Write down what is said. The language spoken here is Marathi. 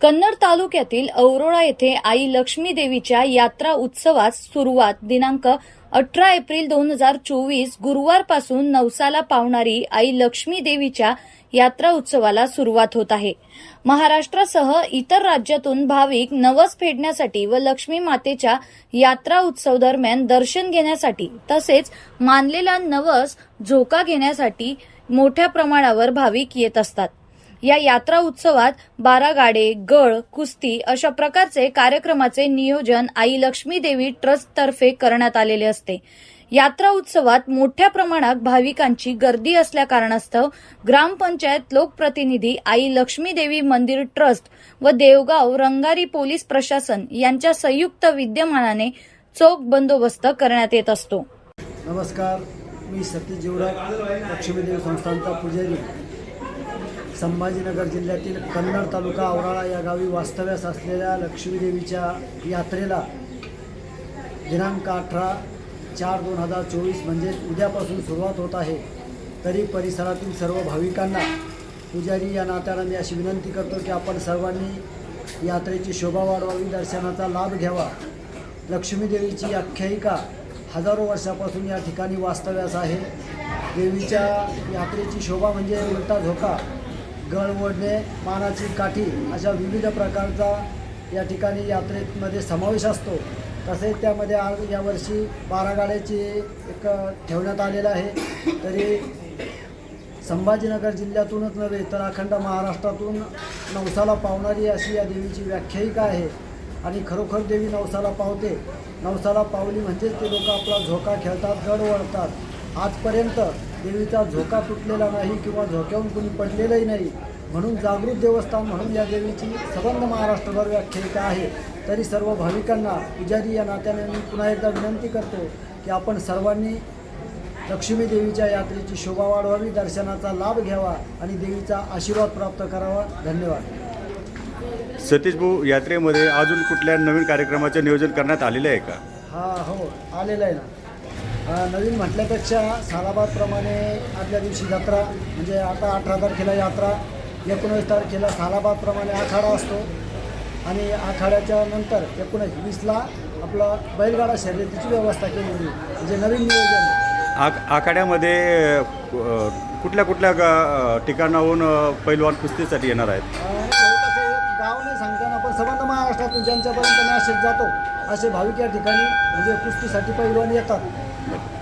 कन्नड तालुक्यातील औरोळा येथे आई लक्ष्मी देवीच्या यात्रा उत्सवास सुरुवात दिनांक अठरा एप्रिल दोन हजार चोवीस गुरुवारपासून नवसाला पावणारी आई लक्ष्मी देवीच्या यात्रा उत्सवाला सुरुवात होत आहे. महाराष्ट्रासह इतर राज्यातून भाविक नवस फेडण्यासाठी व लक्ष्मी मातेच्या यात्रा उत्सव दरम्यान दर्शन घेण्यासाठी तसेच मानलेला नवस झोका घेण्यासाठी मोठ्या प्रमाणावर भाविक येत असतात. या यात्रा उत्सवात बारा गाडे गळ कुस्ती अशा प्रकारचे कार्यक्रमाचे नियोजन आई लक्ष्मी देवी ट्रस्ट तर्फे करण्यात आलेले असते. यात्रा उत्सवात मोठ्या प्रमाणात भाविकांची गर्दी असल्या कारणास्तव ग्रामपंचायत लोकप्रतिनिधी आई लक्ष्मी देवी मंदिर ट्रस्ट व देवगाव रंगारी पोलीस प्रशासन यांच्या संयुक्त विद्यमानाने चोख बंदोबस्त करण्यात येत असतो. नमस्कार मी सतीश जीवराज लक्ष्मीदेव संस्थानचा पुजारी. संभाजीनगर जिल्ह्यातील कन्नड तालुका औराळा या गावी वास्तव्यास असलेल्या लक्ष्मीदेवीच्या यात्रेला दिनांक अठरा चार दोन हजार चोवीस म्हणजेच उद्यापासून सुरुवात होत आहे. तरी परिसरातील सर्व भाविकांना पुजारी या नात्यानं मी अशी विनंती करतो की आपण सर्वांनी यात्रेची शोभा वाढवावी दर्शनाचा लाभ घ्यावा. लक्ष्मीदेवीची आख्यायिका हजारो वर्षापासून या ठिकाणी वास्तव्यास आहे. देवीच्या यात्रेची शोभा म्हणजे उलटा झोका. गळ ओढणे मानाची काठी अशा विविध प्रकारचा या ठिकाणी यात्रेमध्ये समावेश असतो. तसेच त्यामध्ये आज यावर्षी बारा गाड्याची एक ठेवण्यात आलेलं आहे. तरी संभाजीनगर जिल्ह्यातूनच नव्हे तर अखंड महाराष्ट्रातून नवसाला पावणारी अशी या देवीची व्याख्यायिका आहे. आणि खरोखर देवी नवसाला पावते. नवसाला पावली म्हणजेच ते लोक आपला झोका खेळतात गड वळतात आजपर्यंत देवीचा झोका तुटलेला नाही किंवा झोक्याहून कुणी पडलेलंही नाही म्हणून जागृत देवस्थान म्हणून या देवीची सबंध महाराष्ट्रभर व्याख्यायिका आहे. तरी सर्व भाविकांना पुजारी या नात्याने मी पुन्हा एकदा विनंती करतो की आपण सर्वांनी लक्ष्मी देवीच्या यात्रेची शोभा वाढवावी दर्शनाचा लाभ घ्यावा आणि देवीचा आशीर्वाद प्राप्त करावा. धन्यवाद. सतीश भाऊ यात्रेमध्ये अजून कुठल्या नवीन कार्यक्रमाचे नियोजन करण्यात आलेले आहे का? हा हो आलेला आहे ना. नवीन म्हटल्यापेक्षा सालाबादप्रमाणे आदल्या दिवशी जत्रा म्हणजे आता अठरा तारखेला यात्रा एकोणीस तारखेला सालाबादप्रमाणे आखाडा असतो आणि आखाड्याच्या नंतर एकोणीस वीसला आपला बैलगाडा शर्यतीची व्यवस्था केलेली आहे. म्हणजे नवीन नियोजन. आख आखाड्यामध्ये कुठल्या कुठल्या गा ठिकाणाहून पैलवान कुस्तीसाठी येणार आहेत आणि जवळपास गाव नाही सांगताना पण संबंध महाराष्ट्रातून ज्यांच्यापर्यंत मॅसेज जातो असे भाविक या ठिकाणी म्हणजे कुस्तीसाठी पैलवान येतात But